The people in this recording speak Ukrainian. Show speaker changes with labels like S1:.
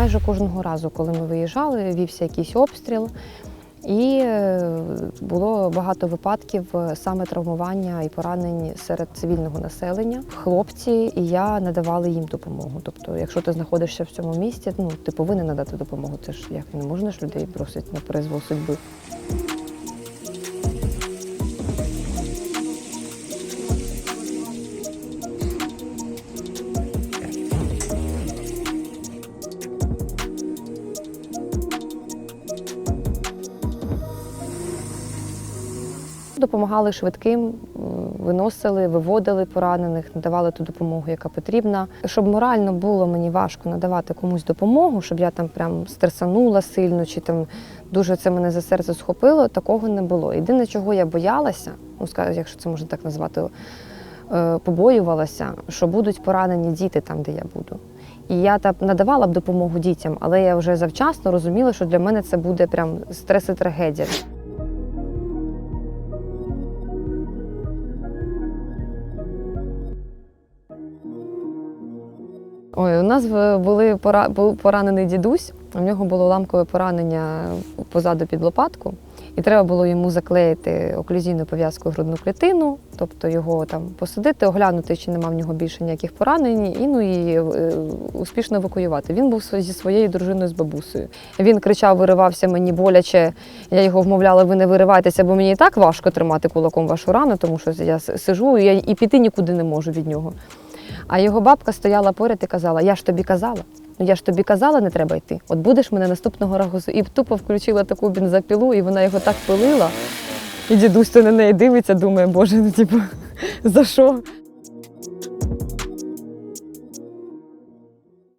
S1: майже кожного разу, коли ми виїжджали, вівся якийсь обстріл. І е, було багато випадків е, саме травмування і поранень серед цивільного населення. Хлопці і я надавали їм допомогу. Тобто, якщо ти знаходишся в цьому місці, ну ти повинен надати допомогу. Це ж як не можна ж людей бросити на призвол судьби. Допомагали швидким, виносили, виводили поранених, надавали ту допомогу, яка потрібна. Щоб морально було мені важко надавати комусь допомогу, щоб я там прям стресанула сильно чи там дуже це мене за серце схопило, такого не було. Єдине, чого я боялася, ну якщо це можна так назвати, е, побоювалася, що будуть поранені діти там, де я буду. І я так надавала б допомогу дітям, але я вже завчасно розуміла, що для мене це буде прям стрес і трагедія. Ой, у нас були пора, був поранений дідусь. У нього було ламкове поранення позаду під лопатку, і треба було йому заклеїти оклюзійну пов'язку грудну клітину, тобто його там посадити, оглянути, чи нема в нього більше ніяких поранень, і ну і е, успішно евакуювати. Він був зі своєю дружиною з бабусею. Він кричав, виривався мені боляче. Я його вмовляла, ви не виривайтеся, бо мені і так важко тримати кулаком вашу рану, тому що я сижу і я і піти нікуди не можу від нього. А його бабка стояла поряд і казала: Я ж тобі казала. Ну я ж тобі казала, не треба йти. От будеш мене наступного разу. І тупо включила таку бензопілу, і вона його так пилила. І дідусь то на неї дивиться, думає, боже, ну типу, за що?